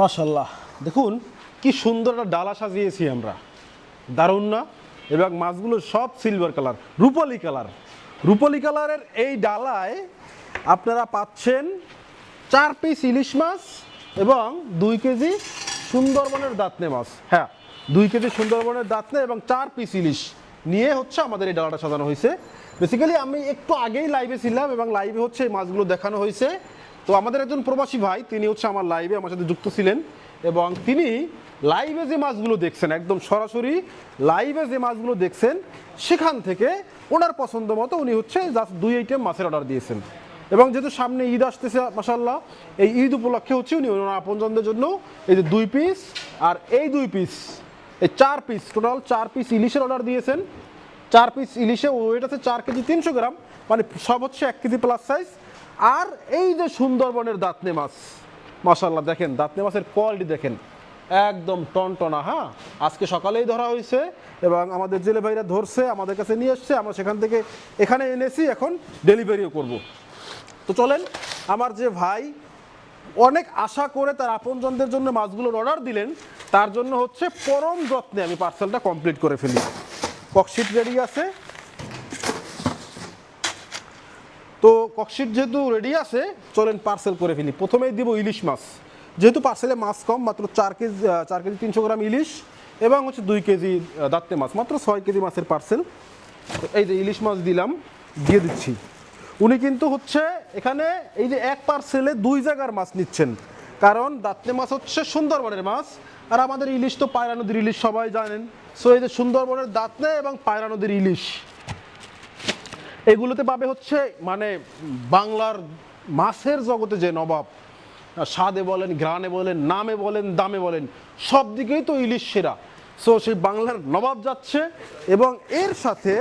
মাশাল্লাহ দেখুন, কি সুন্দর একটা ডালা সাজিয়েছি আমরা। দারুণ না? এবং মাছগুলো সব সিলভার কালার রূপালি কালার রূপালি কালারের এই ডালায় আপনারা পাচ্ছেন চার পিস ইলিশ মাছ এবং দুই কেজি সুন্দরবনের দাঁতনে মাছ। হ্যাঁ দুই কেজি সুন্দরবনের দাঁতনে এবং চার পিস ইলিশ নিয়ে হচ্ছে আমাদের এই ডালাটা সাজানো হয়েছে। বেসিক্যালি আমি একটু আগেই লাইভে ছিলাম এবং লাইভে হচ্ছে এই মাছগুলো দেখানো হয়েছে। তো আমাদের একজন প্রবাসী ভাই, তিনি হচ্ছে আমার লাইভে আমার সাথে যুক্ত ছিলেন এবং তিনি লাইভে যে মাছগুলো দেখছেন, একদম সরাসরি লাইভে যে মাছগুলো দেখছেন, সেখান থেকে ওনার পছন্দ মতো উনি হচ্ছে জাস্ট দুই আইটেম মাছের অর্ডার দিয়েছেন। এবং যেহেতু সামনে ঈদ আসতেছে মাসাল্লাহ এই ঈদ উপলক্ষে হচ্ছে উনি ওনার আপনজনদের জন্য এই যে দুই পিস আর এই দুই পিস এই চার পিস টোটাল চার পিস ইলিশের অর্ডার দিয়েছেন। চার পিস ইলিশে ওয়েট আছে চার কেজি তিনশো গ্রাম মানে সব হচ্ছে এক কেজি প্লাস সাইজ আর এই যে সুন্দরবনের দাঁতনে মাছ মাসাল্লাহ দেখেন, দাঁতনে মাছের কোয়ালিটি দেখেন, একদম টনটনা হ্যাঁ? আজকে সকালেই ধরা হয়েছে এবং আমাদের জেলে ভাইরা ধরছে, আমাদের কাছে নিয়ে এসছে, আমরা সেখান থেকে এখানে এনেছি, এখন ডেলিভারিও করব। তো চলেন, আমার যে ভাই অনেক আশা করে তার আপনজনদের জন্য মাছগুলোর অর্ডার দিলেন, তার জন্য হচ্ছে পরম যত্নে আমি পার্সেলটা কমপ্লিট করে ফেলি। ককশিট রেডি আছে তো ককশিট যেহেতু রেডি আছে, চলেন পার্সেল করে ফেলি। প্রথমেই দিব ইলিশ মাছ। যেহেতু পার্সেলে মাছ কম, মাত্র চার কেজি চার কেজি তিনশো গ্রাম ইলিশ এবং হচ্ছে দুই কেজি দাঁতে মাছ, মাত্র ছয় কেজি মাছের পার্সেল এই যে ইলিশ মাছ দিলাম, দিয়ে দিচ্ছি। উনি কিন্তু হচ্ছে এখানে এই যে এক পার্সেলে দুই জায়গার মাছ নিচ্ছেন। কারণ দাঁতনে মাছ হচ্ছে সুন্দরবনের মাছ, আর আমাদের ইলিশ তো পায়রা নদীর ইলিশ সবাই জানেন। সো এই যে সুন্দরবনের দাঁতনে এবং পায়রা নদীর ইলিশ। এগুলোতে পাবে হচ্ছে মানে বাংলার মাছের জগতে যে নবাব, স্বাদে বলেন গ্রানে বলেন, নামে বলেন, দামে বলেন, সব দিকেই তো ইলিশ সেরা। সো সেই বাংলার নবাব যাচ্ছে এবং এর সাথে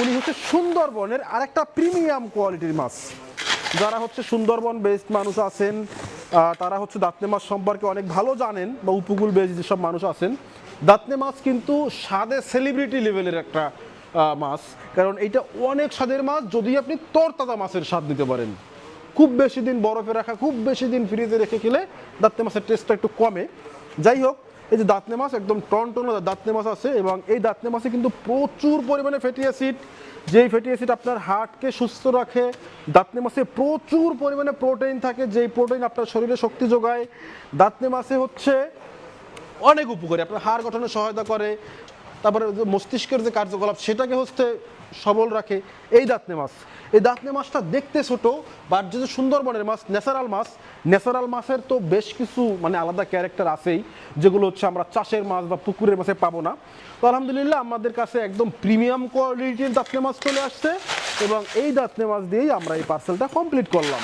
উনি হচ্ছে সুন্দরবনের আরেকটা প্রিমিয়াম কোয়ালিটির মাছ। যারা হচ্ছে সুন্দরবন বেস্ট মানুষ আছেন তারা হচ্ছে দাঁতনে মাছ সম্পর্কে অনেক ভালো জানেন বা উপকূল বেস্ট যেসব মানুষ আছেন, দাঁতনে মাছ কিন্তু স্বাদে সেলিব্রিটি লেভেলের একটা মাছ। কারণ এটা অনেক স্বাদের মাছ যদি আপনি তরতাজা মাছের স্বাদ দিতে পারেন। খুব বেশি দিন বরফে রাখা, খুব বেশি দিন ফ্রিজে রেখে খেলে দাঁতনে মাছের টেস্টটা একটু কমে। যাই হোক, এই যে দাঁতনে মাছ, একদম টন টন দাঁতনে মাছ আছে এবং এই দাঁতনে মাছে কিন্তু প্রচুর পরিমাণে ফ্যাটি অ্যাসিড যেই ফ্যাটি অ্যাসিড আপনার হার্টকে সুস্থ রাখে, দাঁতনে মাছে প্রচুর পরিমাণে প্রোটিন থাকে, যেই প্রোটিন আপনার শরীরে শক্তি যোগায়। দাঁতনে মাছে হচ্ছে অনেক উপকারী, আপনার হাড় গঠনে সহায়তা করে তারপরে যে মস্তিষ্কের যে কার্যকলাপ, সেটাকে হচ্ছে সবল রাখে। এই দাঁতনে মাছ। এই দাঁতনে মাছটা দেখতে ছোট বাট যেহেতু সুন্দরবনের মাছ, ন্যাচারাল মাছ, ন্যাচারাল মাছের তো বেশ কিছু মানে আলাদা ক্যারেক্টার আছেই, যেগুলো হচ্ছে আমরা চাষের মাছ বা পুকুরের মাছে পাবো না। তো আলহামদুলিল্লাহ আমাদের কাছে একদম প্রিমিয়াম কোয়ালিটির দাঁতনে মাছ চলে আসছে, এবং এই দাঁতনে মাছ দিয়েই আমরা এই পার্সেলটা কমপ্লিট করলাম।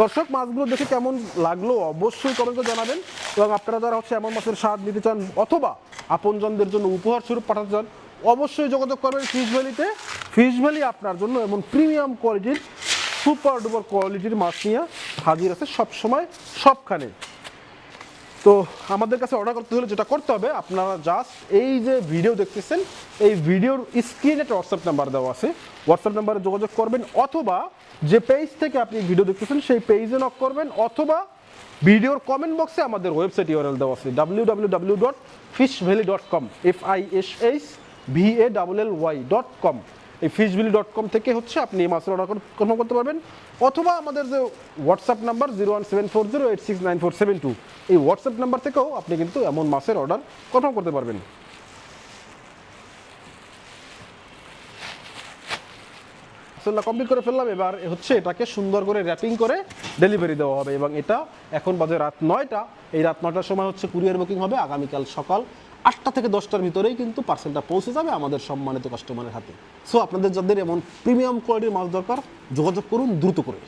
দর্শক, মাছগুলো দেখে কেমন লাগল অবশ্যই কমেন্টে জানাবেন এবং আপনারা যারা হচ্ছে এমন মাছের স্বাদ নিতে চান অথবা আপনজনদের জন্য উপহার স্বরূপ পাঠাতে চান, অবশ্যই যোগাযোগ করবেন ফিশ ভ্যালিতে ফিশ ভ্যালি আপনার জন্য এমন প্রিমিয়াম কোয়ালিটির সুপার ডুপার কোয়ালিটির মাছ নিয়ে হাজির আছে সবসময়, সবখানে। তো আমাদের কাছে অর্ডার করতে হলে যেটা করতে হবে, আপনারা জাস্ট এই যে ভিডিও দেখতেছেন, এই ভিডিওর স্ক্রিনে একটা হোয়াটসঅ্যাপ নাম্বার দেওয়া আছে। হোয়াটসঅ্যাপ নাম্বারে যোগাযোগ করবেন অথবা যে পেজ থেকে আপনি ভিডিও দেখতেছেন, সেই পেজে নক করবেন অথবা ভিডিওর কমেন্ট বক্সে আমাদের ওয়েবসাইট ইউআরএল দেওয়া আছে W W W dot fish valley dot com F I S H V A double L Y dot com এই ফিশবিলি ডট কম থেকে হচ্ছে আপনি এই মাছের অর্ডার কনফার্ম করতে পারবেন। অথবা আমাদের যে WhatsApp number zero one seven four zero eight six nine four seven two এই হোয়াটসঅ্যাপ নাম্বার থেকেও আপনি কিন্তু এমন মাছের অর্ডার কনফার্ম করতে পারবেন। আসলে কমপ্লিট করে ফেললাম। এবার হচ্ছে এটাকে সুন্দর করে র্যাপিং করে ডেলিভারি দেওয়া হবে এবং এটা এখন বাজে রাত নয়টা। এই রাত নয়টার সময় হচ্ছে কুরিয়ার বুকিং হবে। আগামীকাল সকাল আটটা থেকে দশটার ভিতরেই কিন্তু পার্সেলটা পৌঁছে যাবে আমাদের সম্মানিত কাস্টমারের হাতে। সো আপনাদের যাদের এমন প্রিমিয়াম কোয়ালিটির মাছ দরকার, যোগাযোগ করুন, দ্রুত করে।